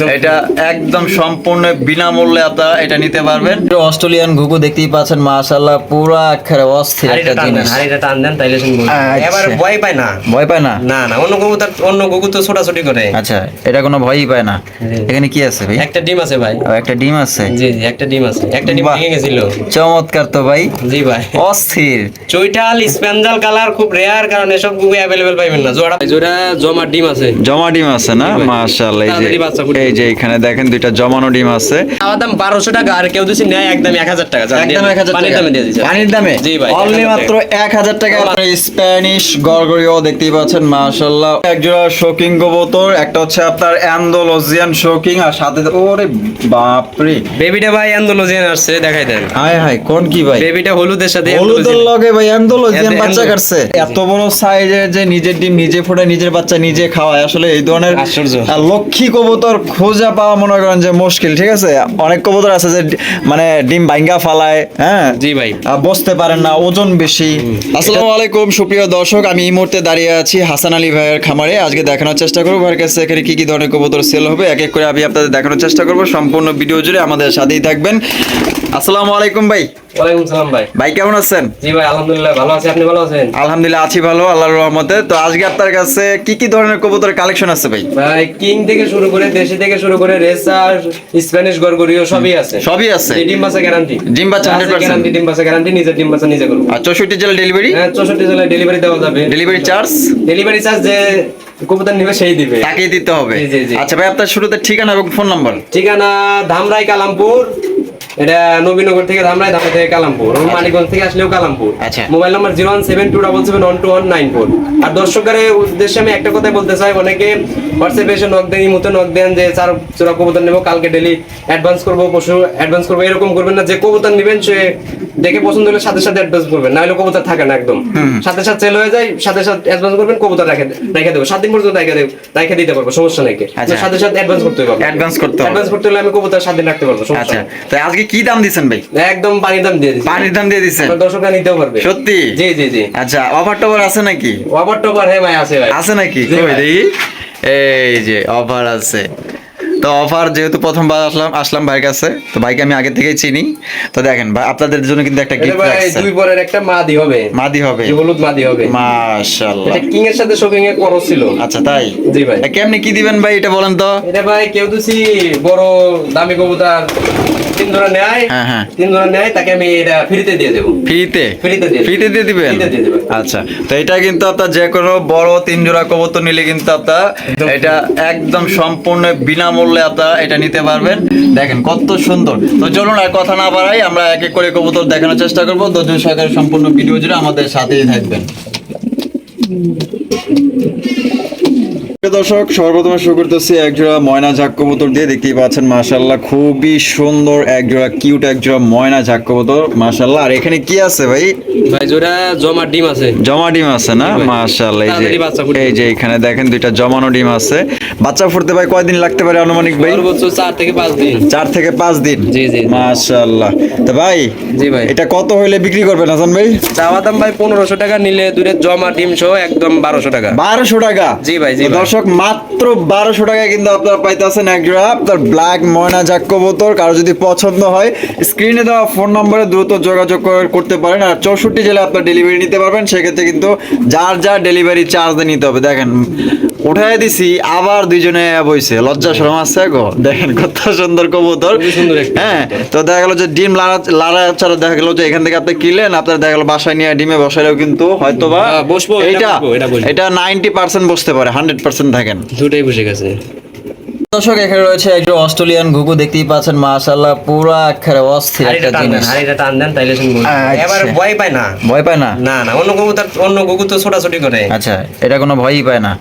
এটা একদম সম্পূর্ণ বিনামূল্যে আপনারা এটা নিতে পারবেন। অস্ট্রেলিয়ান ঘুঘু দেখতেই পাচ্ছেন মাশাআল্লাহ পুরো একেবারে অস্থির একটা জিনিস। হাড়িটা টান দেন তাইলে শুনব। আচ্ছা। এবার ভয় পায় না। ভয় পায় না? না না অন্য গরু তার অন্য গরু তো ছোটাছুটি করে। আচ্ছা এটা কোনো ভয়ই পায় না। এখানে কি আছে ভাই? একটা ডিম আছে ভাই। একটা ডিম আছে? জি জি একটা ডিম আছে। একটা ডিম ভেঙে গেছিল। চমৎকার তো ভাই। জি ভাই। অস্থির। চৈটাল স্প্যান্ডাল কালার খুব রেয়ার কারণ এসব গুগু অ্যাভেলেবেল পাইবেন না। জোড়া জোড়া জমা ডিম আছে। জমা ডিম আছে না? মাশাআল্লাহ এই যে। এই যে এখানে দেখেন দুইটা জমানো ডিম আছে। আমার দাম বারোশো টাকা আর কেউ যদি নেয় একদম এক হাজার টাকা। একদম এক হাজার পানির দামে দিয়ে দিচ্ছে। পানির দামে? জি ভাই, অনলি মাত্র এক হাজার টাকা। আপনার স্প্যানিশ গরগরিও দেখতেই পাচ্ছেন মাশাল্লাহ এক জোড়া শোকিং কবুতর একটা হচ্ছে আপনার অ্যান্ডোলজিয়ান শোকিং আর সাথে ওরে বাপরে। বেবিটা ভাই অ্যান্ডোলজিয়ান আসছে দেখাই দেন। হায় হায় কোন কি ভাই? বেবিটা হলুদের সাথে হলুদের। লগে ভাই অ্যান্ডোলজিয়ান বাচ্চা কাটছে। এত বড় সাইজের যে নিজের ডিম নিজে ফোটে নিজের বাচ্চা নিজে খাওয়ায় আসলে এই ধরনের আশ্চর্য। আর লক্ষ্মী কবুতর খোঁজা পাওয়া মনে করেন যে মুশকিল ঠিক আছে? অনেক কবুতর আছে যে মানে ডিম ভাঙ্গা ফালায় হ্যাঁ? জি ভাই। বসতে পারেন না ওজন বেশি। আসসালামু আলাইকুম সুপ্রিয় দর্শক আমি এই মুহূর্তে দাঁড়িয়ে আছি হাসান আলী ভাইয়ের খামারে। আজকে দেখানোর চেষ্টা করব ভাইয়ের কাছে এখানে কি কি ধরনের কবুতর সেল হবে। এক এক করে আমি আপনাদের দেখানোর চেষ্টা করব। সম্পূর্ণ ভিডিও জুড়ে আমাদের সাথেই থাকবেন। আসসালামু আলাইকুম ভাই। ওয়ালাইকুম সালাম ভাই। ভাই কেমন আছেন? জি ভাই আলহামদুলিল্লাহ ভালো আছি। আপনি ভালো আছেন? আলহামদুলিল্লাহ আছি ভালো আল্লাহর রহমতে। তো আজকে আপনার কাছে কি কি ধরনের কবুতরের কালেকশন আছে ভাই? ভাই কিং থেকে শুরু করে দেশি থেকে শুরু করে রেসার স্প্যানিশ গরগরিও সবই আছে। সবই আছে? ডিম বাসা গ্যারান্টি ডিম বাচ্চা 100% গ্যারান্টি ডিম বাসা গ্যারান্টি নিজের ডিম বাসা নিজে করব। আর চৌষট্টি জেলা ডেলিভারি হ্যাঁ চৌষট্টি জেলায় ডেলিভারি দেওয়া যাবে। ডেলিভারি চার্জ ডেলিভারি চার্জ যে কবুতর নিবে সেই দিবে। তাকেই দিতে হবে। জি, জি, জি। আচ্ছা ভাই আপনার শুরুতে ঠিকানা এবং ফোন নাম্বার ঠিকানা ধামরাই কালামপুর এটা নবীনগর থেকে ধামরাই ধামরাই থেকে কালামপুর। এবং মানিকগঞ্জ থেকে আসলেও কালামপুর। আচ্ছা। Mobile number zero one seven two double seven one two one nine four. আর দর্শকের উদ্দেশ্যে আমি একটা কথাই বলতে চাই অনেকে হোয়াটসঅ্যাপে এসে নক দেন ইমুতে নক দেন যে চার চোরা কবুতর নেব কালকে ডেলি অ্যাডভান্স করব পশু অ্যাডভান্স করব। এরকম করবেন না যে কবুতর নেবেন সে দেখে পছন্দ হলে সাথে সাথে অ্যাডভান্স করবেন না হলে কবুতর থাকে না একদম। সাথে সাথে সেল হয়ে যায় সাথে সাথে অ্যাডভান্স করবেন কবুতর রেখে রেখে দেবো। সাত দিন পর্যন্ত রেখে দেবো রেখে দিতে পারব সমস্যা নেই আচ্ছা। সাথে সাথে অ্যাডভান্স করতে হবে অ্যাডভান্স করতে হবে। অ্যাডভান্স করতে হলে আমি কবুতর সাত দিন রাখতে পারব সমস্যা আচ্ছা। তাই আজকে কি দাম দিচ্ছেন ভাই? একদম পানির দাম দিয়ে দিচ্ছি। পানির দাম দিয়ে দিচ্ছেন দর্শকরা নিতেও পারবে। সত্যি? জি জি জি। আচ্ছা অফার টফার আছে নাকি? ওভার টোভার হ্যাঁ ভাই আছে ভাই। আছে নাকি? কই। দেখি। এই যে অফার আছে। তো অফার যেহেতু প্রথমবার আসলাম আসলাম ভাইয়ের কাছে তো ভাইকে আমি আগে থেকেই চিনি। তো দেখেন ভাই আপনাদের জন্য কিন্তু একটা গিফট ভাই দুই পরের একটা মাদি হবে। মাদি হবে। হলুদ মাদি হবে। মাশাআল্লাহ। এটা কিং এর সাথে শোকিং এর করস ছিল। আচ্ছা তাই? জি ভাই। কেমনে কি দিবেন ভাই এটা বলেন তো? এটা ভাই কেউ দুসি বড় দামি কবুতর তিন ধরা নেয় হ্যাঁ, হ্যাঁ। তিন ধরা নেয় তাকে আমি এটা ফ্রিতে দিয়ে দেবো। ফ্রিতে ফ্রিতে দিয়ে ফ্রিতে দিয়ে দিবেন। আচ্ছা তো এটা কিন্তু আপনার যে কোনো বড় তিন জোড়া কবুতর নিলে কিন্তু আপনার এটা একদম সম্পূর্ণ বিনামূল্যে আপনারা এটা নিতে পারবেন। দেখেন কত সুন্দর। তো চলুন আর কথা না বাড়াই, আমরা এক এক করে কবুতর দেখানোর চেষ্টা করব। ধৈর্য সহকারে সম্পূর্ণ ভিডিও জুড়ে আমাদের সাথেই থাকবেন। দর্শক সর্বপ্রথমে শুরু করতেছি এক জোড়া ময়না ঝাক কবুতর দিয়ে। দেখতেই পাচ্ছেন মাশাল্লাহ খুবই সুন্দর এক জোড়া কিউট এক জোড়া ময়না ঝাক কবুতর মাশাল্লাহ আর এখানে কি আছে ভাই? ভাই জোড়া জমা ডিম আছে। জমা ডিম আছে না? এই যে। এই যে এখানে দেখেন দুইটা জমানো ডিম আছে। বাচ্চা ফুটতে ভাই কয়দিন লাগতে পারে আনুমানিক ভাই? সর্বোচ্চ চার থেকে পাঁচ দিন। চার থেকে পাঁচ দিন? জি, জি। মাশাআল্লাহ। তো ভাই জি ভাই। এটা কত হইলে বিক্রি করবেন হাসান ভাই? চাওয়া দাম ভাই পনেরোশো টাকা নিলে দূরে জমা ডিম সহ একদম বারোশো টাকা। বারোশো টাকা? জি ভাই, জি ভাই। দর্শক, মাত্র বারোশো টাকায় কিন্তু আপনারা পাইতেছেন এক জোড়া আপনার ব্ল্যাক ময়না জাক কবুতর, কারও যদি পছন্দ হয় স্ক্রিনে দেওয়া ফোন নম্বরে দ্রুত যোগাযোগ করতে পারেন। আর চৌষট্টি জেলে আপনার ডেলিভারি নিতে পারবেন। সেক্ষেত্রে কিন্তু যার যার ডেলিভারি চার্জ নিতে হবে। দেখেন উঠাই দিছি আবার দুইজনে বইছে। লজ্জা শরম আছে গো। দেখেন কত সুন্দর কবুতর। সুন্দর হ্যাঁ তো দেখা গেল যে ডিম লাড়া লাড়া ছাড়া দেখা গেল যে এখান থেকে আপনি কিলেন আপনার দেখা গেল বাসায় নিয়ে ডিমে বসাইলেও কিন্তু হয়তো বা হ্যাঁ, বসবো, এটা। এটা নাইনটি পার্সেন্ট বসতে পারে হান্ড্রেড পার্সেন্ট থাকেন। দুটাই বসে গেছে। দর্শক এখানে রয়েছে একজন অস্ট্রেলিয়ান ঘুঘু দেখতেই পাচ্ছেন মাশাআল্লাহ পুরো একেবারে অস্থির একটা জিনিস। হাড়িটা টান দেন তাইলে শুনব। আচ্ছা। এবার ভয় পায় না। ভয় পায় না? না না অন্য গরু তার অন্য গরু তো ছোটাছুটি করে। আচ্ছা এটা কোনো ভয়ই পায় না।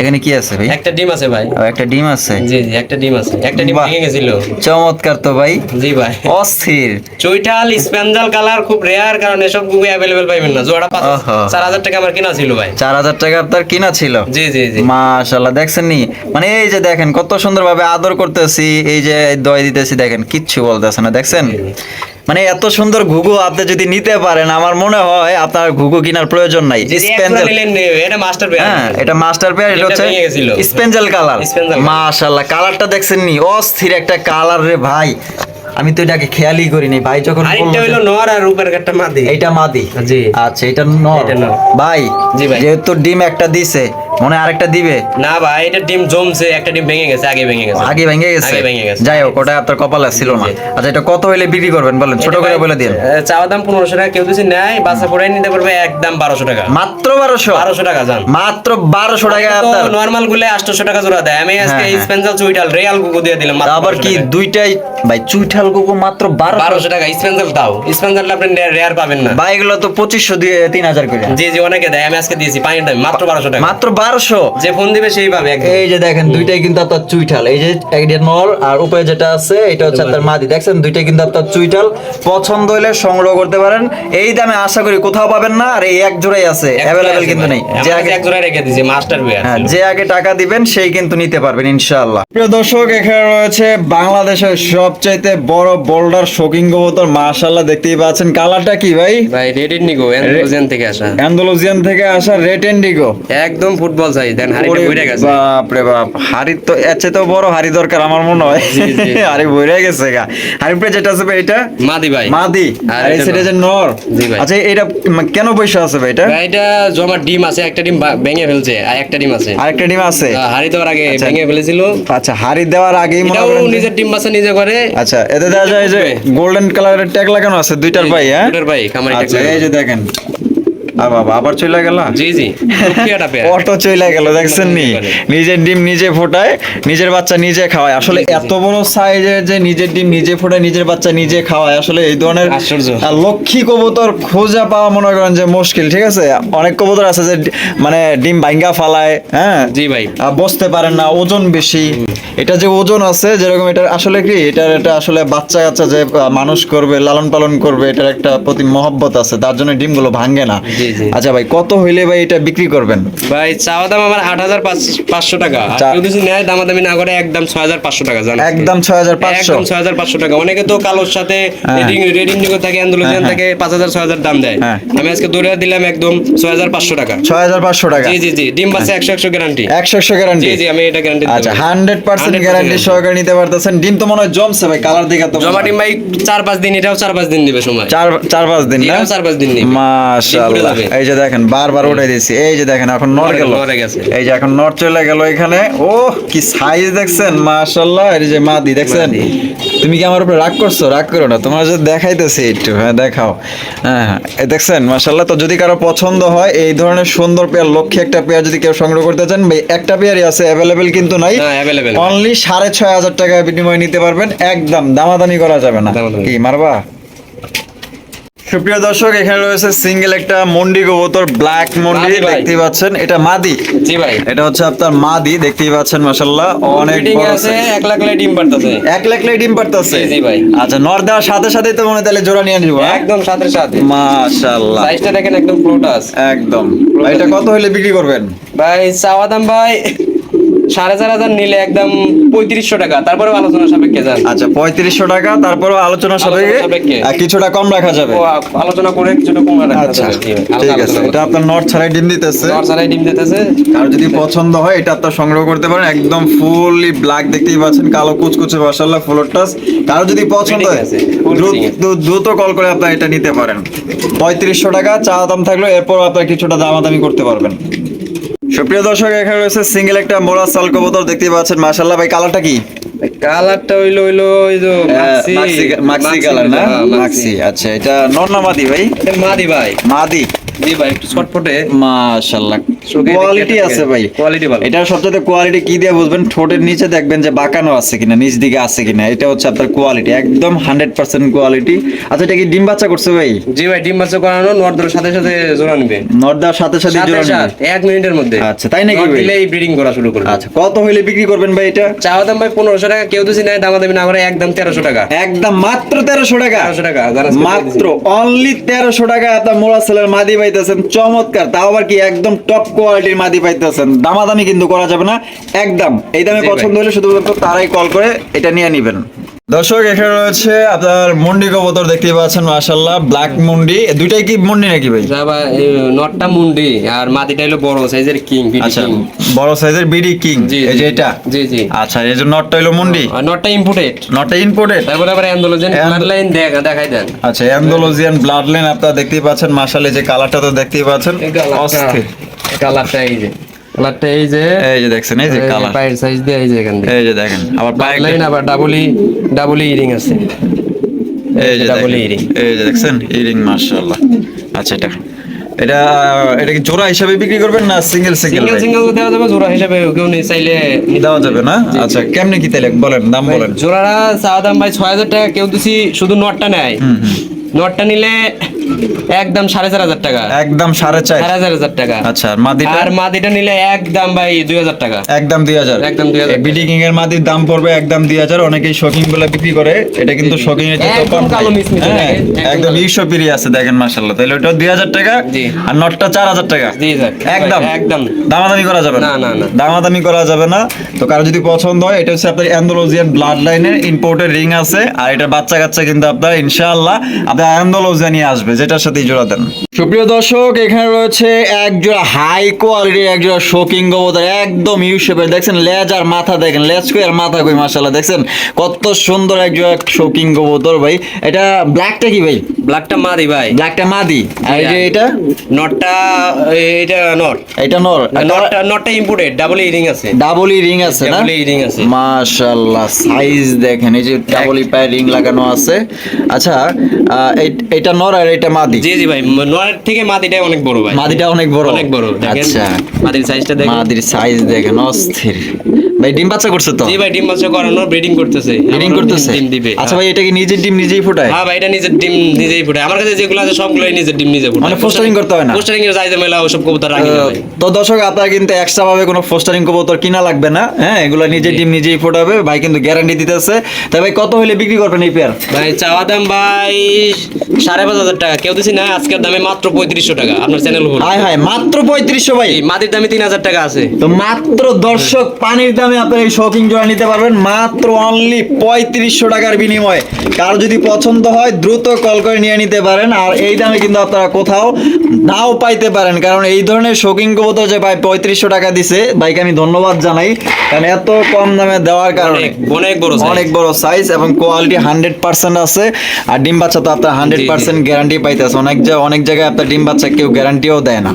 এখানে কি আছে ভাই? একটা ডিম আছে ভাই। একটা ডিম আছে? জি জি একটা ডিম আছে। একটা ডিম ভেঙে গেছিল। চমৎকার তো ভাই। জি ভাই। অস্থির। চৈটাল স্প্যান্ডাল কালার খুব রেয়ার কারণ এসব গুগু অ্যাভেলেবেল পাইবেন না। জোড়া পাঁচ। চার হাজার টাকা আমার কিনা ছিল ভাই। চার হাজার টাকা আপনার কিনা ছিল? জি জি জি। মাশাল্লাহ দেখছেন নি মানে এই যে দেখেন কত সুন্দর ভাবে আদর করতেছি এই যে দয় দিতেছি দেখেন কিচ্ছু বলতেছে না দেখছেন? মানে এত সুন্দর ঘুঘু আপনি যদি নিতে পারেন আমার মনে হয় আপনার ঘুঘু কেনার প্রয়োজন নাই। নেবে, এটা মাস্টার হ্যাঁ এটা মাস্টার পেয়ার এটা এটা হচ্ছে স্পেঞ্জেল কালার। মাশাআল্লাহ কালারটা দেখছেন নি? অস্থির একটা কালার রে ভাই। আমি তো এটাকে খেয়ালই করিনি ভাই যখন আরেকটা বলল নর আর উপরে একটা মাদি। এইটা মাদি। জি। আচ্ছা এটা নর। এটা ভাই। যেহেতু ডিম একটা দিছে মনে আরেকটা দিবে। না ভাই এটা ডিম জমছে একটা ডিম ভেঙে গেছে আগে ভেঙে গেছে। আগে ভেঙে গেছে? আগে ভেঙে গেছে। যাই হোক ওটা আপনার কপালে ছিল না। আচ্ছা এটা কত হইলে বিক্রি করবেন বলেন? ছোট করে বলে দিন। চাওয়া দাম পনেরোশো টাকা কেউ যদি নেয় বাসা পড়াই নিতে পারবে একদম বারোশো টাকা। মাত্র বারোশো? বারোশো টাকা যান মাত্র বারোশো টাকা আপনার। নর্মাল গুলে আটশো টাকা জোড়া দেয়। আমি আজকে হ্যাঁ, হ্যাঁ। স্পেন্সাল চুইটাল রিয়াল কুকু দিয়ে দিলাম মাত্র আবার কি দুইটাই? ভাই চুইঠাল কুকু মাত্র বারো বারোশো টাকা স্পেন্সাল দাও। স্পেন্সালটা আপনি রেয়ার পাবেন না। ভাই এগুলো তো পঁচিশশো দিয়ে তিন হাজার করে। জি জি অনেকে দেয় আমি আজকে দিয়েছি পানির দাম মাত্র বারোশো টাকা। মাত্র বারোশো যে ফোন দিবে সেই পাবে এই যে দেখেন দুইটাই কিন্তু আপনার চুইঠাল। এই যে নর আর উপরে যেটা আছে এটা হচ্ছে আপনার মাদি। দেখছেন দুইটাই কিন্তু আপনার চুইঠাল। পছন্দ হইলে সংগ্রহ করতে পারেন। এই দামে আশা করি কোথাও পাবেন না আর এই এক জোড়াই আছে। অ্যাভেলেবেল কিন্তু নেই। যে আগে এক জোড়া রেখে দিয়েছি মাস্টার হ্যাঁ যে আগে টাকা দিবেন সেই কিন্তু নিতে পারবেন ইনশাআল্লাহ। প্রিয় দর্শক এখানে রয়েছে বাংলাদেশের সবচাইতে বড় বোল্ডার শোকিং কবুতর মাশাআল্লাহ দেখতেই পাচ্ছেন। কালারটা কি ভাই? ভাই রেড ইন্ডিগো অ্যান্ড্রোজেন থেকে আসা। অ্যান্ডালুজিয়ান থেকে আসা রেড এন্ডিগো একদম ফুটবল সাইজ দেন হাড়িটা বইরা গেছে। বাপ রে বাপ হাড়ি তো এর তো বড় হাড়ি দরকার আমার মনে হয়। হাড়ি বইরে গেছে গা। হাড়ি যেটা আছে ভাই এটা? মাদি ভাই। মাদি। আর আর এই সেটা যে নর। জি ভাই। আচ্ছা এটা কেন পয়সা আছে ভাই এটা? ভাই, এটা জমা ডিম আছে একটা ডিম ভেঙে ফেলছে আর একটা ডিম আছে। আরেকটা ডিম আছে? হাড়ি দেওয়ার আগে আচ্ছা। ভেঙে ফেলেছিল। আচ্ছা হাড়ি দেওয়ার আগেই মনে করেন নিজের ডিম বাসা নিজে করে আচ্ছা এতে দেখা যায় যে গোল্ডেন কালারের ট্যাগ লাগানো আছে দুইটার ভাই হ্যাঁ? দুটার ভাই, খামারি tag আচ্ছা এই যে দেখেন। বাবা আবার চলে গেল? জি জি। অটো চলে গেল দেখছেন নি? নিজের ডিম নিজে ফোটায় নিজের বাচ্চা নিজে খাওয়ায়। আসলে এত বড় সাইজের যে নিজের ডিম নিজে ফোটায় নিজের বাচ্চা নিজে খাওয়ায় আসলে এই ধরনের। লক্ষ্মী কবুতর খোঁজা পাওয়া মনে করেন যে মুশকিল ঠিক আছে? অনেক কবুতর আছে যে মানে ডিম ভাঙ্গা ফালায় হ্যাঁ? জি ভাই। বসতে পারেন না ওজন বেশি। এটা যে ওজন আছে যেরকম এটা আসলে কি এটার এটা আসলে বাচ্চা কাচ্চা যে মানুষ করবে লালন পালন করবে এটার একটা প্রতি মহব্বত আছে তার জন্য ডিমগুলো ভাঙ্গে না। আচ্ছা ভাই কত হইলে ভাই এটা বিক্রি করবেন? ভাই চাওয়া দাম আমার আট হাজার পাঁচশো টাকা। কেউ যদি নেয় দামাদামি না করে একদম ছয় হাজার পাঁচশো টাকা জান? একদম ছয় হাজার পাঁচশো। একদম ছয় হাজার পাঁচশো টাকা। অনেকে তো কালোর সাথে হ্যাঁ। রেডিং থাকে অ্যান্ডোলোজিয়ান হ্যাঁ, থাকে পাঁচ হাজার ছয় হাজার দাম দেয়। হ্যাঁ। আমি আজকে দৌড়ে দিলাম একদম ছয় হাজার পাঁচশো টাকা। ছয় হাজার পাঁচশো টাকা। জি জি জি। ডিম একশো একশো গ্যারান্টি একশো একশো গ্যারান্টি জি জি আমি এটা গ্যারান্টি আচ্ছা হান্ড্রেড পার্সেন্ট গ্যারান্টি সহকারে নিতে পারতেছেন। ডিম তো মনে হয় জমছে ভাই কালার দেখে তো জমা ডিম ভাই চার পাঁচ দিন এটাও চার পাঁচ দিন দিবে সময়। চার চার পাঁচ দিন না? চার পাঁচ দিন মাশাআল্লাহ। যাবে। এই যে দেখেন বারবার উঠে দিয়েছি। এই যে দেখেন এখন নর গেল। এই যে এখন নর চলে গেল এখানে। ও কি সাইজ দেখছেন মাশাআল্লাহ। এই যে মাদি দেখছেন? তুমি কি আমার উপরে রাগ করছ? রাগ করো না তোমার যে দেখাইতেছি একটু হ্যাঁ দেখাও। হ্যাঁ দেখছেন মাশাআল্লাহ তো যদি কারও পছন্দ হয় এই ধরনের সুন্দর পেয়ার লক্ষ্যে একটা পেয়ার যদি কেউ সংগ্রহ করতে চান ভাই একটা পেয়ারই আছে অ্যাভেলেবেল কিন্তু নাই। হ্যাঁ। অনলি সাড়ে ছয় হাজার টাকা বিনিময়ে নিতে পারবেন। একদম দামাদামি করা যাবে না। কি মারবা? সুপ্রিয় দর্শক এখানে রয়েছে সিঙ্গেল একটা মন্ডি কবুতর ব্ল্যাক মন্ডি দেখতেই পাচ্ছেন। এটা মাদি। জি ভাই। এটা হচ্ছে আপনার মাদি দেখতেই পাচ্ছেন মাশাল্লাহ অনেক বড় আছে size। এক লাখ লাই ডিম পারতেছে। এক লাখ লাই ডিম পারতেছে? জি, ভাই। আচ্ছা নর দেওয়ার সাথে সাথেই তো মনে তাহলে জোড়া নিয়ে নিব হ্যাঁ? একদম সাথে সাথে। মাশাল্লাহ সাইজটা দেখেন একদম ফ্লোটাস একদম। ভাই, এটা কত হইলে বিক্রি করবেন? ভাই চাওয়া দাম ভাই সাড়ে চার হাজার নিলে একদম পঁয়ত্রিশশো টাকা। তারপরে আলোচনা সাপেক্ষে যান। আচ্ছা পঁয়ত্রিশশো টাকা তারপরও আলোচনা সাপেক্ষে। কিছুটা কম রাখা যাবে। আলোচনা করে কিছুটা কমে রাখা আচ্ছা যাবে। ঠিক আছে এটা আপনার নট ছাড়াই ডিম দিতেছে। করে। নরসারাই ডিম দিতেছে। আর যদি পছন্দ হয় এটা আপনার সংগ্রহ করতে পারেন। একদম ফুললি ব্ল্যাক দেখতেই পাচ্ছেন কালো কুচকুচে মাশাআল্লাহ ফুলের টাচ কারও যদি পছন্দ হয় দ্রুত- কল করে আপনার এটা নিতে পারেন। পঁয়ত্রিশশো টাকা চা দাম থাকল এরপর আপনার কিছুটা দামাদামি করতে পারবেন। সুপ্রিয় দর্শক এখানে রয়েছে সিঙ্গেল একটা মোরা সাল কবুতর দেখতে পাচ্ছেন মাশাআল্লাহ। ভাই কালারটা কি? কালারটা হইল হইল ওই যে মাক্সি মাক্সি কালার না? হ্যাঁ, মাক্সি আচ্ছা এটা নর্নামাদি ভাই? এটা মাদি ভাই। মাদি। জি ভাই একটু ছটফটে। মাশাআল্লাহ। কোয়ালিটি আছে ভাই। কোয়ালিটি ভালো। এটার সবচেয়ে কোয়ালিটি কি দিয়ে বুঝবেন? ঠোঁটের নিচে দেখবেন যে বাঁকানো আছে কিনা নিচ দিকে আছে কিনা এটা হচ্ছে আপনার কোয়ালিটি একদম হান্ড্রেড পার্সেন্ট কোয়ালিটি আচ্ছা এটা কি ডিম বাচ্চা করছে ভাই? জি ভাই ডিম বাচ্চা করানো নর্দর সাথে সাথে জোড়া নিবে। নর্দার সাথে সাথে জোড়া নেবে। মিনিটের মধ্যে। আচ্ছা, তাই নাকি ভাই? দিলেই ব্রিডিং করা শুরু করবে। আচ্ছা কত হইলে বিক্রি করবেন ভাই এটা? চাওয়া দাম ভাই পনেরোশো টাকা কেউ দামাদামি না করে একদম তেরোশো টাকা। একদম মাত্র তেরোশো টাকা? তেরোশো টাকা যারা মাত্র অনলি তেরোশো টাকা আপনার মোড়া সেলের মাদি পাইতেছেন চমৎকার। তাও আবার কি একদম টপ কোয়ালিটির মাদি পাইতেছেন। দামাদামি কিন্তু করা যাবে না। একদম এই দামে পছন্দ হলে শুধুমাত্র তারাই কল করে এটা নিয়ে নিবেন। দর্শক এখানে রয়েছে আপনার মুন্ডি কবুতর দেখতে পাচ্ছেন মাশাল্লাহ ব্ল্যাক মুন্ডি। দুইটাই কি মুন্ডি নাকি ভাই? নটটা মুন্ডি আর মাটিটা হলো বড় সাইজের কিং আচ্ছা বড় সাইজের বিডি কিং জি, এই যে জি। এটা? জি জি। আচ্ছা এই যে নটটা হলো মুন্ডি? আর নটটা ইম্পোর্টেড নটটা ইম্পোর্টেড তারপরে আবার অ্যান্ডোলোজেন And- লাইন দেখাই দেন। আচ্ছা অ্যান্ডোলজিয়ান ব্লাড লাইন আপনারা দেখতে পাচ্ছেন মাশাল এই যে কালারটা তো দেখতেই পাচ্ছেন অস্থির। কালারটা এই যে। কালারটা এই যে এই যে দেখছেন এই যে কালার। পায়ের সাইজ দিয়ে এই যে এখান দিয়ে এই যে দেখেন আবার পায়ে লাইন আবার ডাবল ই ডাবল ইরিং আছে। এই যে ডাবল এই যে দেখছেন ইরিং মাশাআল্লাহ। আচ্ছা এটা এটা এটা কি জোড়া হিসাবে বিক্রি করবেন না সিঙ্গেল সিঙ্গেল সিঙ্গেল সিঙ্গেল দেওয়া যাবে জোড়া হিসাবে কেউ নেই চাইলে দেওয়া যাবে না? আচ্ছা কেমনে কি তাহলে বলেন দাম বলেন। জোড়াটা চাওয়া দাম ভাই ছয় হাজার টাকা কেউ দিছি শুধু নটটা নেয়। নটটা নিলে একদম সাড়ে চার হাজার টাকা। একদম সাড়ে চার। সাড়ে চার হাজার টাকা। আচ্ছা আর মাদিটা? আর মাদিটা নিলে একদম ভাই দুই হাজার টাকা। একদম দুই হাজার। একদম 2000 বিডি কিং এর মাদির দাম পড়বে একদম দুই হাজার। অনেকেই গুলো বিক্রি করে। এটা কিন্তু এর চেয়ে একদম কম কালো হ্যাঁ, একদম পিরি আছে দেখেন মাশাআল্লাহ। তাহলে ওটা দুই হাজার টাকা। আর নটটা চার হাজার টাকা। জি স্যার একদম। একদম। দামাদামি করা যাবে না, না, না। দামাদামি করা যাবে না। তো কারও যদি পছন্দ হয় এটা হচ্ছে আপনার অ্যান্ডোলজিয়ান ব্লাড লাইনের ইম্পোর্টেড রিং আছে। আর এটা বাচ্চা কাচ্চা কিন্তু আপনার ইনশাআল্লাহ আপনার অ্যান্ডোলজিয়া নিয়ে আসবে। যেটার সাথে জোড়া দেন। সুপ্রিয় দর্শক এখানে রয়েছে এক জোড়া হাই কোয়ালিটির এক জোড়া শোকিং কবুতর একদম ইউ শেপের দেখছেন লেজ আর মাথা দেখেন লেজ কই আর মাথা কই মাশাআল্লাহ দেখছেন? কত সুন্দর এক জোড়া শোকিং কবুতর ভাই। এটা ব্ল্যাকটা কি ভাই? ব্ল্যাকটা মাদি ভাই। ব্ল্যাকটা মাদি। আর এই যে এটা? নটটা এটা নট এটা নর নটটা নটটা ইম্পোর্টেড ডাবল ইরিং আছে। ডাবল রিং আছে না? ডাবল ইরিং আছে। মাশাআল্লাহ সাইজ দেখেন এই যে ডাবল পায়ে রিং লাগানো আছে। আচ্ছা এটা নর আর এটা মাদি। জি জি ভাই নটের থেকে মাদিটা অনেক বড় ভাই। মাদিটা অনেক বড়। অনেক বড় দেখেন। আচ্ছা। মাদির সাইজটা দেখেন। মাদির সাইজ দেখেন অস্থির। ভাই ডিম বাচ্চা করছে তো? জি ভাই ডিম বাচ্চা করানো ব্রিডিং করতেছে। ব্রিডিং করতেছে? ডিম দিবে। আচ্ছা ভাই এটা কি নিজের ডিম নিজেই ফোটায়? হ্যাঁ ভাই এটা নিজের ডিম নিজেই ফুটে আমার কাছে যেগুলো আছে সবগুলোই নিজের ডিম নিজে ফুটে মানে fostering করতে হয় না? পোস্টারিং এর সাইজে মেলা ওসব কবুতর রাখি তো দর্শক আপনারা কিন্তু এক্সট্রা ভাবে কোনো ফোস্টারিং কবুতর কিনা লাগবে না হ্যাঁ? এগুলো নিজের ডিম নিজেই ফোটাবে ভাই কিন্তু গ্যারান্টি দিতেছে। তাই ভাই কত হলে বিক্রি করবেন এই পেয়ার ভাই চাওয়া দাম ভাই সাড়ে পাঁচ হাজার টাকা। কেউ দিছি না আজকের দামে মাত্র পঁয়ত্রিশশো টাকা। আপনার চ্যানেল হায় হায় মাত্র পঁয়ত্রিশশো ভাই। মাদির দামে তিন হাজার টাকা আছে। তো মাত্র দর্শক পানির দামে আপনার এই শপিং জোড়া নিতে পারবেন মাত্র অনলি পঁয়ত্রিশশো টাকার বিনিময়ে। কার যদি পছন্দ হয় দ্রুত কল করে নিয়ে নিতে পারেন। আর এই দামে কিন্তু আপনারা কোথাও নাও পাইতে পারেন। কারণ এই ধরনের শোকিং কবুতর যে ভাই পঁয়ত্রিশশো টাকা দিছে ভাইকে আমি ধন্যবাদ জানাই। কারণ এত কম দামে দেওয়ার কারণে অনেক বড় অনেক বড় সাইজ এবং কোয়ালিটি হান্ড্রেড পার্সেন্ট আছে। আর ডিম বাচ্চা তো আপনার হান্ড্রেড। পার্সেন্ট গ্যারান্টি পাইতেছে। অনেক জায়গায় অনেক জায়গায় আপনার ডিম বাচ্চা কেউ গ্যারান্টিও দেয় না।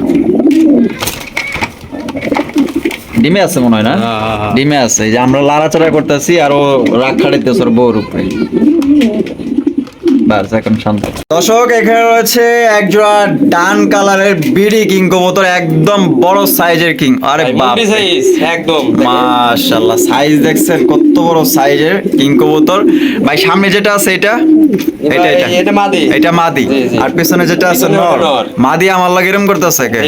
ডিমে আছে মনে হয় না? হ্যাঁ, হ্যাঁ, হ্যাঁ। ডিমে আছে। এই যে আমরা লাড়াচাড়া করতেছি আর ও রাগ খাড়াইতেছে ওর বউর উপরে। বাস এখন শান্ত। দর্শক এখানে রয়েছে এক জোড়া ডান কালারের বিডি কিং কবুতর একদম বড় সাইজের কিং। আরে বাপ একদম। মাশাআল্লাহ সাইজ দেখছেন কত বড় সাইজের কিং কবুতর। ভাই সামনে যেটা আছে এটা? এটা এটা এটা। মাদি। এটা মাদি। আর পেছনে যেটা আছে নর। মাদি আমার লাগে এরকম করতেছে কে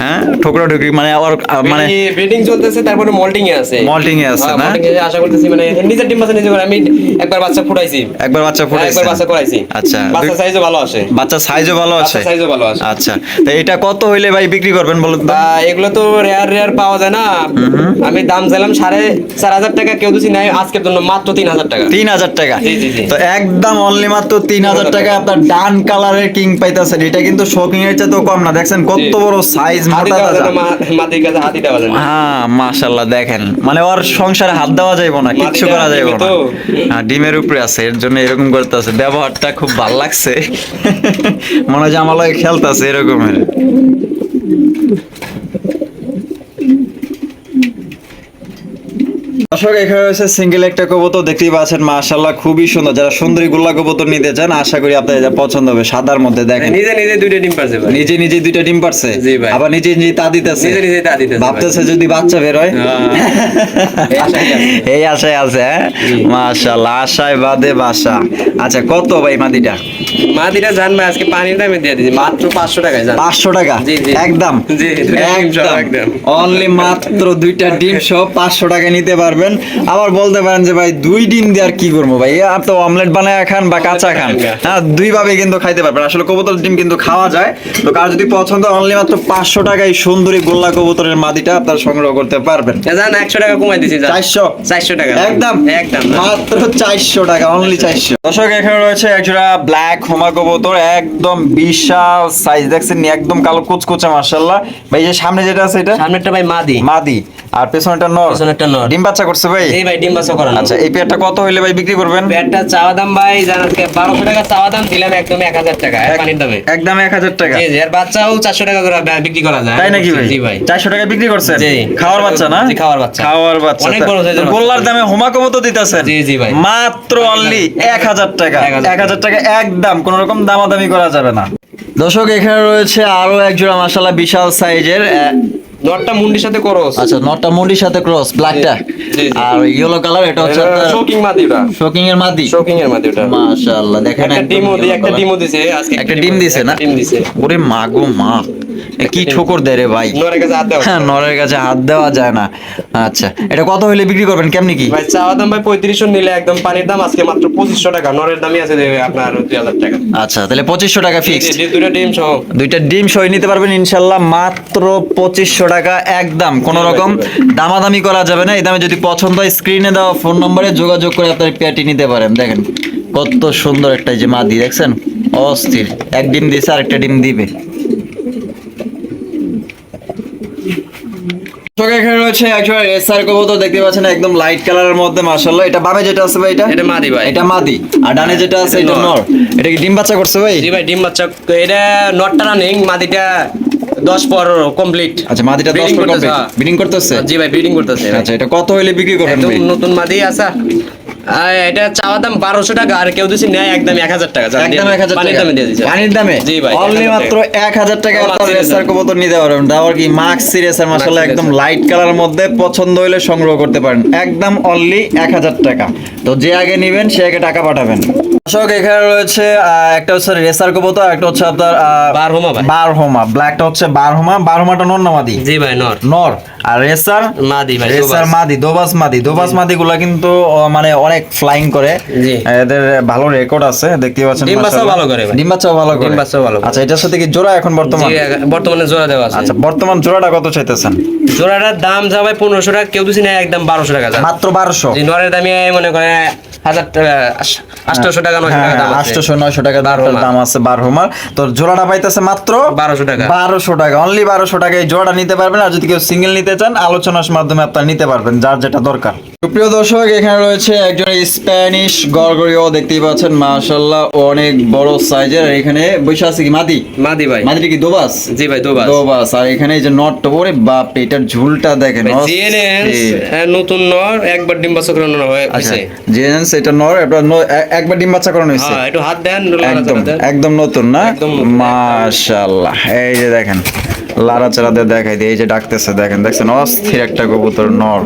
হ্যাঁ? ঠোকরা ঠুকরি মানে আবার মানে ব্রিডিং চলতেছে তারপরে মল্টিং এ আছে। Molting এ আছে, হ্যাঁ, না? আশা করতেছি মানে নিজের ডিম নিজে আমি একবার বাচ্চা ফুটাইছি। একবার বাচ্চা ফুটাইছে একবার বাচ্চা করাইছি। আচ্ছা। বাচ্চা সাইজও ভালো আসে। বাচ্চা সাইজও ভালো আছে সাইজও ভালো আসে। আচ্ছা। তো এটা কত হইলে ভাই বিক্রি করবেন বলুন এগুলো তো রেয়ার রেয়ার পাওয়া যায় না। আমি দাম চাইলাম সাড়ে চার হাজার টাকা কেউ দিছি নাই আজকের জন্য মাত্র তিন হাজার টাকা। তিন হাজার টাকা? জি, জি, জি। তো একদম অনলি মাত্র তিন হাজার টাকা। আপনার ডান কালারের কিং পাইতেছেন। এটা কিন্তু শোকিং এর চেয়ে তো কম না। দেখছেন কত বড় সাইজ কাছে হ্যাঁ মাশাল্লাহ দেখেন। মানে ওর সংসারে হাত দেওয়া যাইব না কিচ্ছু করা যাইব না। হ্যাঁ, ডিমের উপরে আছে এর জন্য এরকম করতেছে ব্যবহারটা খুব ভালো লাগছে। মনে হয় আমার লাগে খেলতেছে এরকমের দর্শক এখানে রয়েছে সিঙ্গেল একটা কবুতর দেখতেই পাচ্ছেন মাশাল্লাহ খুবই সুন্দর। যারা সুন্দরী গোল্লা কবুতর নিতে চান আশা করি আপনাদের এটা পছন্দ হবে সাদার মধ্যে দেখেন। নিজে নিজে দুইটা ডিম পারছে ভাই। নিজে নিজে দুইটা ডিম পারছে? জি ভাই। আবার নিজে নিজে তা দিতেছে? নিজে নিজে তা দিতেছে ভাবতেছে যদি বাচ্চা বের হয়? হ্যাঁ। এই আশায় আছে। এই আশায় আছে হ্যাঁ? জি। মাশাল্লাহ আশায় বাদে বাসা। আচ্ছা কত ভাই মাদিটা মাদিটা জান ভাই আজকে পানির দামে দিয়ে দিচ্ছি মাত্র পাঁচশো টাকায় জান। পাঁচশো টাকা? জি, জি। একদম? জি, একদম। অনলি মাত্র দুইটা ডিম সহ পাঁচশো টাকা নিতে পারবেন। আবার বলতে পারেন যে ভাই দুই ডিম দিয়ে আর কি করব ভাই? তো অমলেট বানায় খান বা কাঁচা খান। হ্যাঁ দুই ভাবে কিন্তু খাইতে পারবেন। আসলে কবুতর ডিম কিন্তু খাওয়া যায়। তো কার যদি পছন্দ অনলি মাত্র পাঁচশো টাকায় সুন্দরী গোল্লা কবুতরের মাদিটা আপনার সংগ্রহ করতে পারবেন। জান একশো টাকা কমাই দিছি চারশো? চারশো টাকা একদম? একদম মাত্র চারশো টাকা অনলি চারশো। দর্শক এখানে রয়েছে একজোড়া ব্ল্যাক হোমা কবুতর একদম বিশাল সাইজ দেখছেন একদম কালো কুচকুচে মার্শাল্লাহ ভাই যে সামনে যেটা আছে এটা? সামনেরটা ভাই মাদি। মাদি। আর পেছনেটা নর। পেছনেরটা নর। ডিম বাচ্চা করছে ভাই? এই ভাই ডিম বাচ্চা করানো। আচ্ছা এই পেয়ারটা কত হইলে ভাই বিক্রি করবেন? পেটটা চাওয়া দাম ভাই জানার বারোশো টাকা চাওয়া দাম দিলাম একদম এক হাজার টাকা এক পানির দামে। একদম এক হাজার টাকা। জি জি আর বাচ্চাও চারশো টাকা করে বিক্রি করা যায়। তাই নাকি ভাই? জি ভাই। চারশো টাকা বিক্রি করছেন? জি। খাওয়ার বাচ্চা না? জি, খাওয়ার বাচ্চা। খাওয়ার বাচ্চা। অনেক বড় এর বাচ্চা। গোল্লার দামে হোমা কবুতর দিতেছেন। জি, জি ভাই। মাত্র অনলি এক হাজার টাকা। এক হাজার এক হাজার টাকা একদম কোন রকম দামাদামি করা যাবে না। দর্শক এখানে রয়েছে আরও একজোড়া জোড়া বিশাল সাইজের নটটা মুন্ডির সাথে ক্রস। আচ্ছা নটটা মুন্ডির সাথে ক্রস ব্ল্যাকটা। আর ইয়েলো কালার এটা হচ্ছে শোকিং শোকিং এর মাদি শোকিং এর মাদি। ওটা। মাশাআল্লাহ দেখেন একটা ডিমও দিয়ে একটা ডিমও দিছে আজকে একটা ডিম দিছে না? ডিম দিছে। ওরে মাগো মা। কি ঠোকর দেয় রে ভাই? নরের কাছে হাত দাও হ্যাঁ নরের কাছে হাত দেওয়া যায় না। আচ্ছা এটা কত বিক্রি করবেন? কেমনি কি? ভাই চাওয়া দাম ভাই পঁয়ত্রিশশো নিলে একদম পানির দাম আজকে মাত্র পঁচিশশো টাকা। নরের দামই আছে আপনার দুই হাজার টাকা। আচ্ছা তাহলে পঁচিশশো টাকা জি, দুইটা ডিম সহ। দুইটা ডিম সই নিতে পারবেন ইনশাল্লাহ মাত্র পঁচিশশো টাকা একদম। কোন রকম দামাদামি করা যাবে না। এই দামে যদি পছন্দ হয় স্ক্রিনে দেওয়া ফোন নম্বরে যোগাযোগ করে আপনার পেয়ারটি নিতে পারেন। দেখেন কত সুন্দর একটা এই যে মাদি দেখছেন? অস্থির। এক ডিম দিয়েছে আরেকটা ডিম দিবে। দর্শক, এখানে রয়েছে কবুতর দেখতে পাচ্ছেন একদম লাইট কালারের মধ্যে মাশাআল্লাহ। এটা বামে যেটা আছে ভাই এটা? এটা মাদি ভাই। এটা মাদি। আর ডানে যেটা আছে এটা নর। এটা কি ডিম বাচ্চা করছে ভাই? জি ভাই ডিম বাচ্চা। এটা নটটা রানিং মাদিটা দশ পর কমপ্লিট আচ্ছা মাদিটা দশ Breeding পর কমপ্লিট বিডিং করতেছে? জি ভাই ব্রিডিং করতেছে। আচ্ছা এটা কত হইলে বিক্রি করবেন ভাই? নতুন মাদি আছে। এটা চাওয়া দাম বারোশো টাকা আর কেউ দিচ্ছে নেয় একদম এক হাজার টাকা। একদম এক হাজার পানির দামে দিয়ে দিচ্ছে পানির দামে? জি ভাই অনলি মাত্র এক হাজার টাকা আপনার রেসার। কবুতর নিতে পারবেন। তারপর কি মাক্স রেসার মাসাল্লাহ একদম লাইট কালার মধ্যে পছন্দ হইলে সংগ্রহ করতে পারেন। একদম অনলি এক হাজার টাকা। তো যে আগে নিবেন সে আগে টাকা পাঠাবেন। দর্শক এখানে রয়েছে একটা হচ্ছে রেসার কবুতর একটা হচ্ছে আপনার বারহোমা ভাই। বারহোমা ব্ল্যাকটা হচ্ছে বারহোমা বারহোমাটা নর জি ভাই নর। নর। আর রেসার? মাদি ভাই রেসার মাদি দোবাস মাদি। দোবাস মাদি গুলা কিন্তু মানে অনেক ফ্লাইং করে। এদের ভালো রেকর্ড আছে দেখতে পাচ্ছেন ডিম ভালো করে। ডিম ভালো করে। ডিম ভালো আচ্ছা এটার সাথে কি জোড়া এখন বর্তমান? জি, বর্তমানে জোড়া দেওয়া আছে। আচ্ছা বর্তমান জোড়াটা কত চাইতেছেন? জোড়াটার দাম যা ভাই পনেরোশো টাকা কেউ নেয় একদম বারোশো টাকা মাত্র বারোশো? জি নরের দামে মনে করে হাজার টাকা আটশোশো টাকা টাকা দাম নয়শো টাকা দাম আছে তো জোড়াটা পাইতেছে মাত্র বারোশো টাকা। বারোশো টাকা। অনলি বারোশো টাকায় জোড়াটা নিতে পারবেন। আর যদি কেউ সিঙ্গেল নিতে চান আলোচনার মাধ্যমে আপনারা নিতে পারবেন যার যেটা দরকার। প্রিয় দর্শক এখানে রয়েছে একজন স্প্যানিশ গরগরিও দেখতেই পাচ্ছেন। মাশাল্লাহ অনেক বড় সাইজের। আর এখানে বসে আছে কি? মাদি? মাদি ভাই। মাদিটা কি দোবাস? জি ভাই দুবার দোবাস। আর এখানে এই যে নটটা ওরে বাপ রে, এটার ঝুলটা দেখেন। অস্থির। নতুন নর একবার ডিম বাচ্চা করে নেওয়া হয়ে আচ্ছা জেনেন্স এটা নর এটা একবার ডিম বাচ্চা করানো হয়েছে। হ্যাঁ একটু হাত দেন একদম একদম নতুন না? নতুন। মাশাআল্লাহ এই যে দেখেন। দিয়ে দেখাই দিই এই যে ডাকতেছে দেখেন দেখছেন অস্থির একটা কবুতর নর।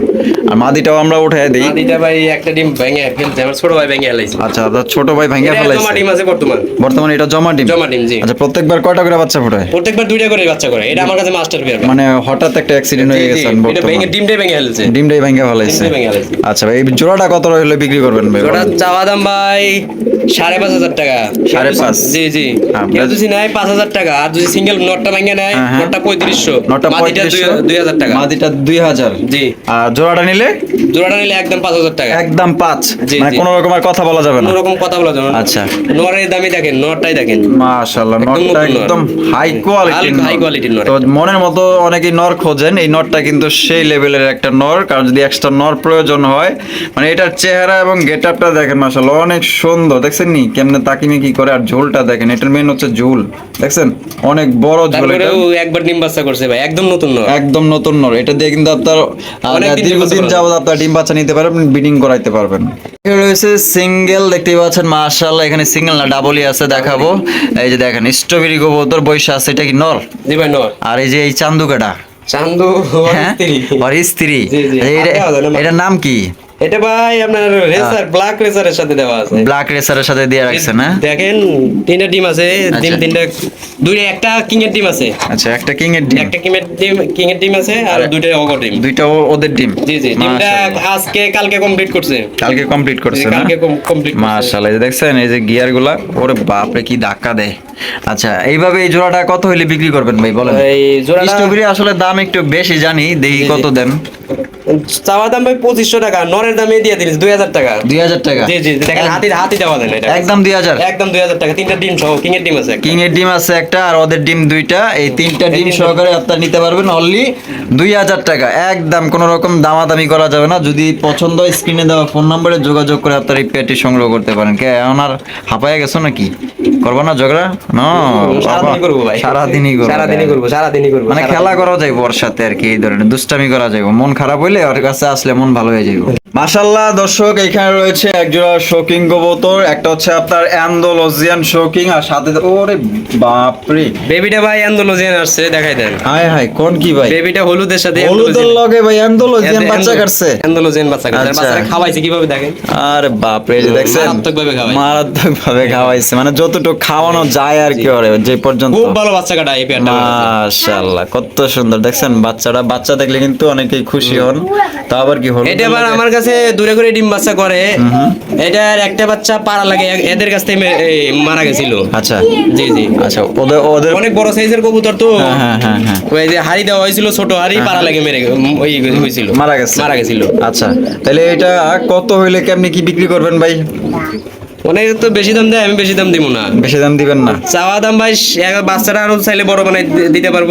আর মাদিটাও আমরা উঠাই দিই। মাদিটা ভাই একটা ডিম ভেঙে ফেলছে আমার ছোট ভাই ভেঙে ফেলাইছে। আচ্ছা ছোট ভাই এটা ফেলাইছে। জমা ডিম আছে বর্তমান। বর্তমানে এটা জমা ডিম? জমা ডিম জি। আচ্ছা প্রত্যেকবার কয়টা করে বাচ্চা ফোটায়? প্রত্যেকবার দুইটা করে বাচ্চা করে এটা আমার কাছে মাস্টার পেয়ার মানে হঠাৎ একটা অ্যাক্সিডেন্ট হয়ে গেছে এটা ভেঙে ডিমটাই ভেঙে ফেলছে। ডিমটাই ভেঙে ফেলাইছে। আচ্ছা ভাই এই জোড়াটা কত হলে বিক্রি করবেন ভাই? ওটা চাওয়া দাম ভাই সাড়ে পাঁচ হাজার টাকা। সাড়ে পাঁচ? জি জি। হ্যাঁ, কেউ যদি নেয় পাঁচ হাজার টাকা আর যদি সিঙ্গেল নটটা ভেঙে নেয় হ্যাঁ, হ্যাঁ। নটটা পঁয়ত্রিশশো। নটা মাদিটা দুই- হাজার টাকা। মাদিটা দুই হাজার। জি। আর জোড়াটা নিলে? জোড়াটা নিলে একদম পাঁচ হাজার টাকা। একদম পাঁচ। জি, মানে কোনো রকম আর কথা বলা যাবে না। কোনো রকম কথা বলা যাবে না। আচ্ছা। নরের দামই দেখেন নটটাই দেখেন। মাশাআল্লাহ নটটা। একদম হাই কোয়ালিটির হাল- high quality তো মনের মতো অনেকেই নর খোঁজেন। এই নরটা কিন্তু সেই লেভেলের একটা নর কারণ যদি এক্সট্রা নর প্রয়োজন হয় মানে এটার চেহারা এবং গেটআপটা দেখেন মাশাআল্লাহ অনেক সুন্দর। দেখছেন নি কেমনে তাকিমে কি করে? আর ঝোলটা দেখেন এটার মেন হচ্ছে ঝুল। দেখছেন? অনেক বড় ঝোল এটা। একবার ডিম বাচ্চা করছে ভাই একদম নতুন নর। একদম নতুন নর। এটা দিয়ে কিন্তু আপনার দীর্ঘদিন যাবত আপনার ডিম বাচ্চা নিতে পারবেন ব্রিডিং করাইতে পারবেন। এখানে রয়েছে সিঙ্গেল দেখতে পাচ্ছেন মাশাআল্লাহ এখানে সিঙ্গেল না ডাবলই আছে দেখাবো। এই যে দেখেন স্ট্রবেরি গোবর বৈশা আছে এটা কি নর? জি ভাই নর। আর এই যে এই চান্দুকাটা চান্দু ওর হ্যাঁ? স্ত্রী। ওর স্ত্রী? এটার নাম কি? এটা ভাই আপনার রেসার ব্ল্যাক রেসারের সাথে দেওয়া আছে। ব্ল্যাক রেসারের সাথে দিয়ে রাখছে না? দেখেন তিনটা ডিম আছে ডিম আচ্ছা। তিনটা দুই একটা কিং এর ডিম আছে। আচ্ছা একটা কিং এর ডিম একটা কিং এর ডিম কিং এর ডিম আছে আর দুইটা অগর ডিম দুইটা ওদের ডিম জি জি ডিমটা আজকে কালকে কমপ্লিট করছে। কালকে কমপ্লিট করছে না? কালকে কমপ্লিট মাশাআল্লাহ এই যে দেখছেন এই যে গিয়ারগুলা ওরে বাপ রে কি ধাক্কা দেয়। আচ্ছা এইভাবে এই জোড়াটা কত হইলে বিক্রি করবেন ভাই বলেন। এই জোড়াটা স্ট্রবেরি আসলে দাম একটু বেশি জানি দেখি। কত দেন। চাওয়া দাম ভাই পঁচিশশো টাকা নরের দামে দিয়ে দিলিস দুই হাজার টাকা। দুই হাজার টাকা? জি জি দেখেন হাতি হাতি দেওয়া এটা। একদম দুই হাজার? একদম দুই হাজার টাকা তিনটা ডিম সহ কিং এর ডিম আছে কিং এর ডিম আছে একটা আর ওদের ডিম দুইটা। এই তিনটা ডিম সহকারে আপনার নিতে পারবেন অনলি দুই হাজার টাকা। একদম কোন রকম দামাদামি করা যাবে না। যদি পছন্দ হয় স্ক্রিনে দেওয়া ফোন নম্বরে যোগাযোগ করে আপনার এই পেটি সংগ্রহ করতে পারেন। কে এখন আর হাঁপায় গেছো নাকি? করব না ঝগড়া? না সারাদিনই করব ভাই। সারাদিনই করব। সারাদিনই করব সারাদিনই করব মানে খেলা করা যাইব ওর সাথে আর কি এই ধরনের দুষ্টামি করা যাইব। মন খারাপ হইলে ওর কাছে আসলে মন ভালো হয়ে যাইব। মাশাল্লাহ দর্শক এখানে রয়েছে একজোড়া শোকিং কবুতর একটা হচ্ছে আপনার অ্যান্ডোলজিয়ান শোকিং আর সাথে ওরে বাপরে। বেবিটা ভাই অ্যান্ডোলজিয়ান আসছে দেখাই দেন। হায় হায় কোন কি ভাই? বেবিটা হলুদের সাথে হলুদের লগে ভাই অ্যান্ডোলজিয়ান বাচ্চা কাটছে। অ্যান্ডোলজিয়ান বাচ্চা কাটছে। আচ্ছা। বাচ্চারা খাওয়াইছে কীভাবে দেখেন? আরে বাপরে যে দেখছেন? মারাত্মকভাবে খাওয়াইছে। মারাত্মক ভাবে খাওয়াইছে। মানে যতটুকু খাওয়ানো যায় আর কি ওরে যে পর্যন্ত। খুব ভালো বাচ্চা কাটা এই পেয়ারটা মাশাআল্লাহ কত সুন্দর। দেখছেন বাচ্চাটা বাচ্চা দেখলে কিন্তু অনেকেই খুশি হন। তা আবার কি হলো? এটা আবার আমার কাছে দূরে করে ডিম বাচ্চা করে এটার একটা বাচ্চা পাড়া লাগে এদের কাছ থেকে মারা গেছিল। আচ্ছা। জি জি। আচ্ছা ওদের ওদের অনেক বড় সাইজের কবুতর তো। হ্যাঁ হ্যাঁ হ্যাঁ হ্যাঁ। ওই যে হাড়ি দেওয়া হয়েছিল ছোট হাড়ি পাড়া লাগে মেরে ওই হয়েছিল। মারা গেছে। মারা গেছিল। আচ্ছা তাহলে এটা কত হইলে কেমনি কি বিক্রি করবেন ভাই? অনেক তো বেশি দাম দেয় আমি বেশি দাম দিব না। বেশি দাম দিবেন না। চাওয়া দাম ভাই বাচ্চারা আরও চাইলে বড় বানাই দিতে পারব।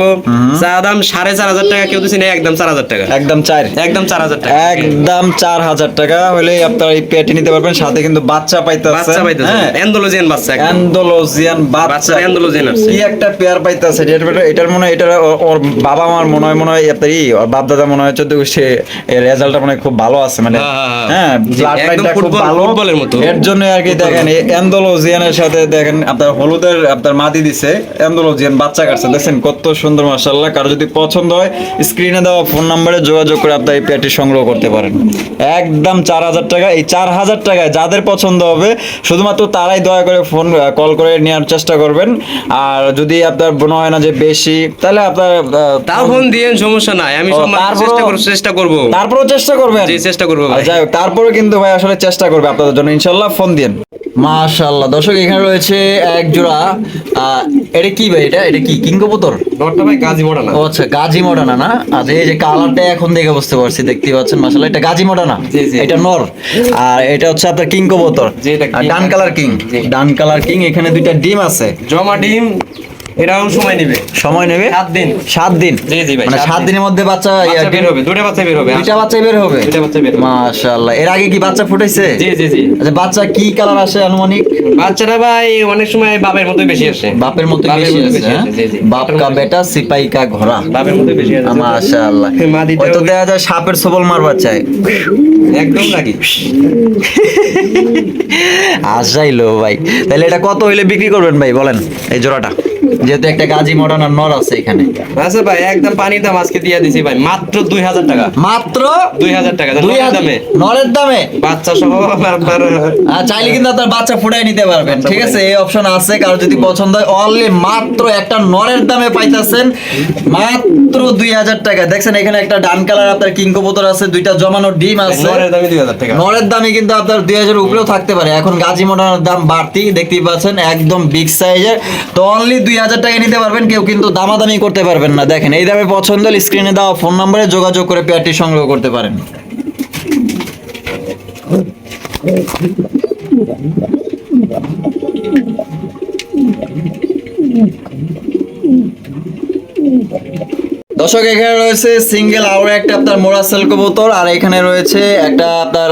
চাওয়া দাম সাড়ে চার হাজার টাকা কেউ দিচ্ছে না একদম চার হাজার টাকা। একদম চার। একদম চার হাজার টাকা। একদম চার হাজার টাকা হলে আপনার এই পেটি নিতে পারবেন সাথে কিন্তু বাচ্চা পাইতে বাচ্চা পাইতেছে হ্যাঁ। অ্যান্ডোলজিয়ান বাচ্চা। অ্যান্ডোলজিয়ান বাচ্চা। অ্যান্ডোলজিয়ান আসছে কি একটা পেয়ার পাইতেছে এটার মনে হয় এটার ওর বাবা মার মনে হয় মনে হয় আপনার ই বাপ দাদা মনে হয় চোদ্দ সে রেজাল্টটা মনে খুব ভালো আছে মানে হ্যাঁ, হ্যাঁ, হ্যাঁ। হ্যাঁ ব্লাড লাইনটা খুব ভালো। ফুটবলের মতো। এর জন্য আর কি দেখেন এই সাথে দেখেন আপনার হলুদের আপনার মাদি দিছে অ্যান্ডোলজিয়ান বাচ্চা কাটছে। কত সুন্দর মাশাআল্লাহ। কারও যদি পছন্দ হয় স্ক্রিনে দেওয়া ফোন নম্বরে যোগাযোগ করে আপনার এই পেয়ারটি সংগ্রহ করতে পারেন। একদম চার হাজার টাকা এই চার হাজার টাকায় যাদের পছন্দ হবে শুধুমাত্র তারাই দয়া করে ফোন কল করে নেওয়ার চেষ্টা করবেন। আর যদি আপনার মনে হয় না যে বেশি তাহলে আপনার তাও ফোন দিয়ে সমস্যা নাই। আমি চেষ্টা করব চেষ্টা করব। তারপরেও চেষ্টা করবেন? জি চেষ্টা করব ভাই। যাই হোক তারপরে কিন্তু ভাই আসলে চেষ্টা করবে আপনাদের জন্য। ইনশাল্লাহ ফোন দিন মাশাল্লাহ দর্শক এখানে রয়েছে এক জোড়া এটা কি ভাই এটা? এটা কি কিং কবুতর ভাই গাজী মোড়ানা। ও আচ্ছা গাজী মডানা না? আর এই যে কালারটা এখন দেখে বুঝতে পারছি দেখতে পাচ্ছেন মাশাআল্লাহ এটা গাজী মডানা। এটা নর। আর এটা হচ্ছে আপনার কিং কবুতর এটা dun colour king. Dun colour king এখানে দুইটা ডিম আছে। জমা ডিম এরাও সময় নেবে। সময় নেবে? সাত দিন। সাত দিন? জি, জি ভাই, মানে দিনের মধ্যে বাচ্চা বের হবে দুটো বাচ্চা বের হবে দুইটা বাচ্চা বের হবে? দুইটা বাচ্চা বের হবে। মাশাআল্লাহ। এর আগে কি বাচ্চা ফুটাইছে? জি জি জি। আচ্ছা বাচ্চা কি কালার আসে আনুমানিক? বাচ্চারা ভাই অনেক সময় বাপের মতো বেশি আসে। বাপের মতো বেশি বেশি হ্যাঁ? বাপ কা বেটা সিপাই কা ঘোড়া। বাপের মতো বেশি আসে মাশাআল্লাহ। ওই তো। দেখা যায় সাপের সবল মারবা চাই একদম নাকি? আসাইলো ভাই। তাহলে এটা কত হইলে বিক্রি করবেন ভাই? বলেন এই জোড়াটা। যেহেতু একটা গাজী মডার্ন আর নর আছে এখানে। আচ্ছা ভাই একদম পানির দাম আজকে দিয়ে দিছি ভাই। মাত্র দুই হাজার টাকা। মাত্র দুই হাজার টাকা দুই হাজার দামে? নরের দামে? বাচ্চা সহ চাইলে কিন্তু আপনার বাচ্চা ফুটাই নিতে পারবেন ঠিক আছে? এই অপশন আছে কারও যদি পছন্দ হয় অনলি মাত্র একটা নরের দামে পাইতাছেন। মাত্র দুই হাজার টাকা। দেখছেন এখানে একটা ডান কালার আপনার কিং কবুতর আছে দুইটা জমানো ডিম আছে। নরের দামে দুই হাজার টাকা। নরের দামে কিন্তু আপনার দুই হাজার উপরেও থাকতে পারে। এখন গাজী মোটানোর দাম বাড়তি দেখতেই পাচ্ছেন একদম বিগ সাইজের তো অনলি দুই হাজার টাকা নিতে পারবেন, কেউ কিন্তু দামাদামি করতে পারবেন না। দেখেন, এই দামে পছন্দ হলে স্ক্রিনে দেওয়া ফোন নম্বরে যোগাযোগ করে পেয়ারটি সংগ্রহ করতে পারেন। দর্শক এখানে রয়েছে সিঙ্গেল আউরে একটা আপনার মোরাসেল কবুতর আর এখানে রয়েছে একটা আপনার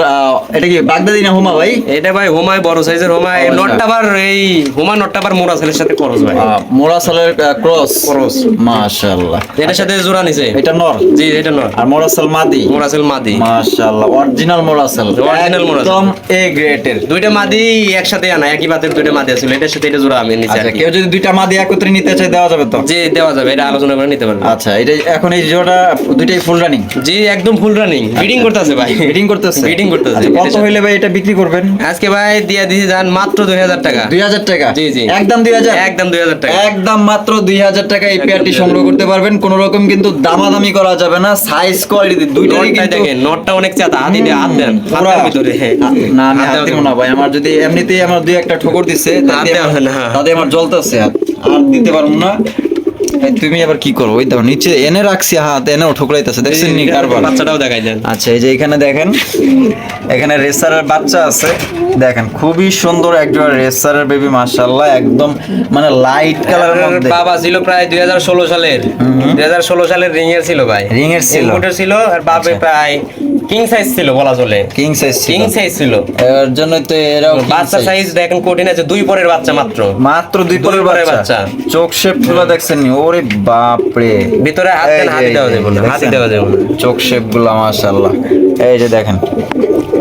এটা কি বাগদাদি না হুমা ভাই? এটা ভাই হোমায় বড় সাইজের হোমায়। আচ্ছা। নটটাবার এই হোমা নটটাবার মোরা ছেলের সাথে খরচ ভাই। মোরাসেলের ক্রস Cross। মাশাআল্লাহ। এটার সাথে জোড়া নিছে। এটা নর? জি এটা নট আর মোরাসেল মাদি? মোরাসেল মাদি। মাশাআল্লাহ অরিজিনাল মোরাসেল। Original মোরাসেল। একদম এ গ্রেটের দুইটা মাদি একসাথে আনা একই বাতের দুইটা মাদি আছে এটার সাথে এটা জোড়া আমি নিচে আচ্ছা কেউ যদি দুইটা মাদি একত্রে নিতে চায় দেওয়া যাবে তো? যে দেওয়া যাবে। এটা আলোচনা করে নিতে পারবে। আচ্ছা এটা এখন এই জোড়া দুইটাই ফুল রানিং জি একদম ফুল রানিং বিডিং করতেছে ভাই। বিডিং করতেছে। Breeding করতেছে। আচ্ছা, কত হইলে ভাই এটা বিক্রি করবেন? আজকে ভাই দিয়ে দিয়েছি যান মাত্র দুই হাজার টাকা। দুই হাজার টাকা? জি, জি। একদম দুই হাজার? একদম দুই হাজার টাকা। একদম মাত্র দুই হাজার টাকা এই পেয়ারটি সংগ্রহ করতে পারবেন। কোন রকম কিন্তু দামাদামি করা যাবে না। সাইজ কোয়ালিটি নটটাই কিন্তু দেখেন নটটা অনেক চাতা হাত দিয়ে হাত দেন পুরা- ভিতরে। হ্যাঁ। না আমি হাত দিব না ভাই। আমার যদি এমনিতেই আমার দুই একটা ঠোকর তাতে আমার- হবে হ্যাঁ। তাতে আমার জ্বলতেছে। হাত আর দিতে পারব না। তুমি আবার কি করো ওই দেখো নিচে এনে রাখছি হাত এনেও ঠোকরাইতেছে দেখছেন নি কারবার? বাচ্চাটাও দেখাই দেন। আচ্ছা এই যে এখানে দেখেন এখানে রেসারের বাচ্চা আছে। দেখেন খুবই সুন্দর একজন রেসারের বেবি মাশাআল্লাহ একদম মানে লাইট কালারের মধ্যে। বাবা ছিল প্রায় দুই হাজার ষোলো সালের। দুই হাজার ষোলো সালের রিং এর ছিল ভাই। রিং এর ছিল। ছিল আর বাপে প্রায় কিং সাইজ ছিল বলা চলে। কিং সাইজ কিং সাইজ ছিল। এর জন্য তো এরাও বাচ্চা সাইজ দেখেন কঠিন আছে দুই পরের বাচ্চা মাত্র। মাত্র দুই পরের পরের বাচ্চা। চোখ শেপগুলো দেখছেন? ওরে বাপ রে ভিতরে হাত দেন হাতি দেওয়া যাবে না হাতি দেওয়া যাবে না। চোখ শেপগুলো মাশাআল্লাহ। এই যে দেখেন।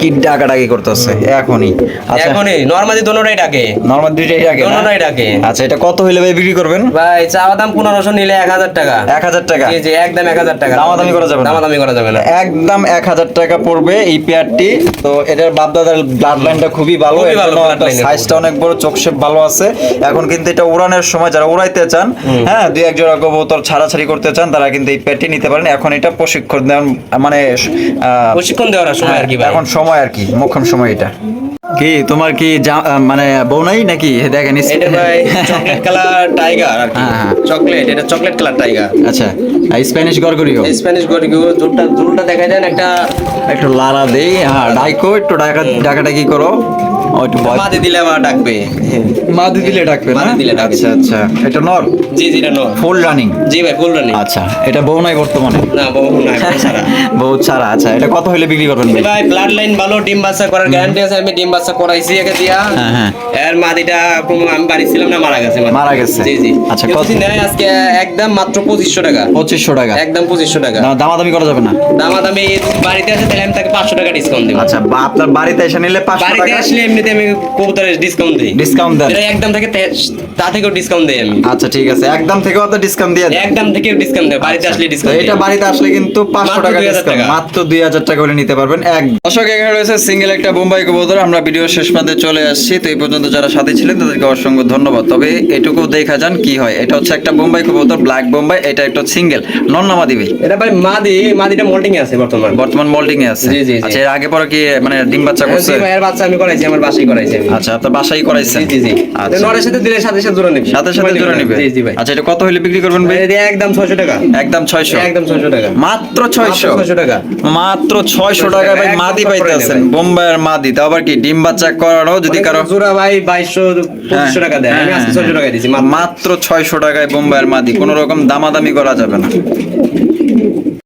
কি ডাকাডাকি করতেছে। এখনই। আচ্ছা। এখনই। নর্মালি দোনোটাই ডাকে। নরমাল দুইটাই আগে দোনোটাই ডাকে। আচ্ছা এটা কত হইলে ভাই বিক্রি করবেন? ভাই চাওয়া দাম পনেরোশো নিলে এক হাজার টাকা। এক হাজার টাকা? জি জি একদম এক হাজার টাকা। দামাদামি করা যাবে না? দামাদামি করা যাবে না। একদম এক হাজার টাকা পড়বে এই পেয়ারটি। তো এটার বাপদাদার ব্লাড লাইনটা খুবই ভালো সাইজটা অনেক বড় চোখ শেপ ভালো আছে। এখন কিন্তু এটা উড়ানের সময় যারা উড়াইতে চান হ্যাঁ দুই এক জোড়া কবুতর ছাড়াছাড়ি করতে চান তারা কিন্তু এই পেয়ারটি নিতে পারেন। এখন এটা প্রশিক্ষণ দেওয়ার মানে প্রশিক্ষণ দেওয়ার সময় আর কি এখন সময় আর কি মোক্ষম সময় এটা। কি তোমার কি মানে বউ নাই নাকি? দেখেন এটা ভাই চকলেট কালার টাইগার আর হ্যাঁ, হ্যাঁ। চকলেট এটা চকলেট কালার টাইগার আচ্ছা স্প্যানিশ গরগরিও স্প্যানিশ গরিগো জুলটা জুলটা দেখা যায় একটা একটু লালা দেই হ্যাঁ ডাইকো একটু ডাকা ডাকাটা কি করো। মাদে দিলে আবার ডাকবে। মাদি দিলে ডাকবে মাদি দিলে ডাকবে। আচ্ছা আচ্ছা। এটা নর? জি জি এটা নো ফুল রানিং? জি ভাই ফুল রানি। আচ্ছা এটা বউ নাই বর্তমানে? না বহু না বউ ছাড়া। আচ্ছা এটা কত হলে বিক্রি করবেন ভাই ভাই ব্লাড লাইন ভালো ডিম বাচ্চা করার গ্যারান্টি আছে আমি ডিম বাচ্চা করাইছি একে দিয়া। হ্যাঁ, হ্যাঁ। এর মাদিটা আমি বাড়ি ছিলাম না মারা গেছে মারা গেছে। জি জি। আচ্ছা, আচ্ছা কত- কত নেয় আজকে একদম মাত্র টাকা। টাকা। একদম টাকা। না, দামাদামি করা যাবে না? দামা দামি বাড়িতে আসে তাহলে আমি তাকে পাঁচশো টাকা ডিসকাউন্ট দিব। আচ্ছা আপনার বাড়িতে এসে নিলে পাঁচশো বাড়িতে টাকা? আসলে আমি কবুতরের ডিসকাউন্ট দিই। ডিসকাউন্ট দেন। যেটা একদম থেকে তা থেকেও ডিসকাউন্ট দেই আমি। আচ্ছা ঠিক আছে। একদম থেকেও তো ডিসকাউন্ট দিয়ে একদম থেকে ডিসকাউন্ট দেয় বাড়িতে আসলে ডিসকাউন্ট এটা বাড়িতে আসলে কিন্তু পাঁচশো মাত্র টাকা 2000 discount, টাকা। মাত্র দুই হাজার টাকা করে নিতে পারবেন। এক দর্শক এখানে রয়েছে সিঙ্গেল একটা বোম্বাই কবুতর। আমরা ভিডিও শেষ প্রান্তে চলে আসছি। তো এই পর্যন্ত যারা সাথে ছিলেন তাদেরকে অসংখ্য ধন্যবাদ। তবে এটুকু দেখা যান কি হয়। এটা হচ্ছে একটা বোম্বাই কবুতর ব্ল্যাক বোম্বাই এটা একটা সিঙ্গেল নন নামা দিবি এটা ভাই মাদি মাদিটা মোল্টিং আছে বর্তমান। বর্তমান মোল্ডিং এ আছে। জি, জি, জি। আচ্ছা এর আগে পরে কি মানে ডিম বাচ্চা করছে? জি এর বাচ্চা আমি করাইছি আমার বাসায় করাইছি। আচ্ছা আপনার বাসাই করাইছেন জি জি আচ্ছা। নরের সাথে দিলে সাথে সাথে জোড়া নিবে। সাথে সাথে জোড়া নিবে। জি জি ভাই। আচ্ছা এটা কত বিক্রি করবেন ভাই? এটা একদম 600 টাকা। একদম ছয়শো? একদম 600 টাকা। মাত্র ছয়শো? মাত্র 600 টাকা। মাত্র 600 টাকা ভাই মাদি পাইতেছেন। বোম্বাইয়ের মাদি। তাও আবার কি ডিম বাচ্চা করানো যদি কারও জোড়া ভাই 2200 2500 টাকা দেয়। আমি হ্যাঁ, আজকে হ্যাঁ, 600 টাকা দিয়েছি মাত্র। মাত্র ছয়শো টাকায় বোম্বাইয়ের মাদি। কোনো রকম দামাদামি করা যাবে না।